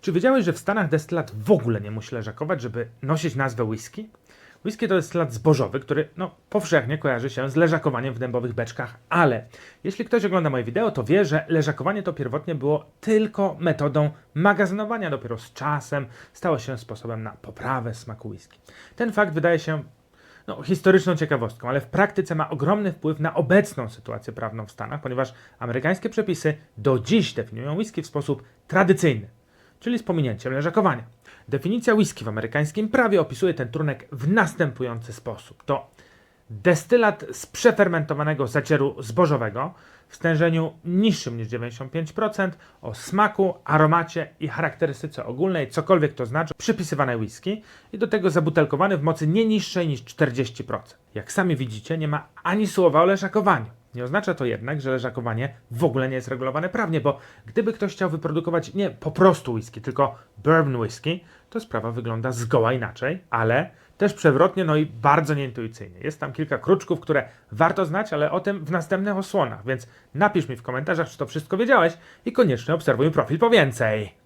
Czy wiedziałeś, że w Stanach destylat w ogóle nie musi leżakować, żeby nosić nazwę whisky? Whisky to destylat zbożowy, który no, powszechnie kojarzy się z leżakowaniem w dębowych beczkach, ale jeśli ktoś ogląda moje wideo, to wie, że leżakowanie to pierwotnie było tylko metodą magazynowania, dopiero z czasem stało się sposobem na poprawę smaku whisky. Ten fakt wydaje się no, historyczną ciekawostką, ale w praktyce ma ogromny wpływ na obecną sytuację prawną w Stanach, ponieważ amerykańskie przepisy do dziś definiują whisky w sposób tradycyjny, czyli z pominięciem leżakowania. Definicja whisky w amerykańskim prawie opisuje ten trunek w następujący sposób. To destylat z przefermentowanego zacieru zbożowego w stężeniu niższym niż 95%, o smaku, aromacie i charakterystyce ogólnej, cokolwiek to znaczy, przypisywanej whisky i do tego zabutelkowany w mocy nie niższej niż 40%. Jak sami widzicie, nie ma ani słowa o leżakowaniu. Nie oznacza to jednak, że leżakowanie w ogóle nie jest regulowane prawnie, bo gdyby ktoś chciał wyprodukować nie po prostu whisky, tylko bourbon whisky, to sprawa wygląda zgoła inaczej, ale też przewrotnie, no i bardzo nieintuicyjnie. Jest tam kilka kruczków, które warto znać, ale o tym w następnych osłonach, więc napisz mi w komentarzach, czy to wszystko wiedziałeś i koniecznie obserwuj profil po więcej.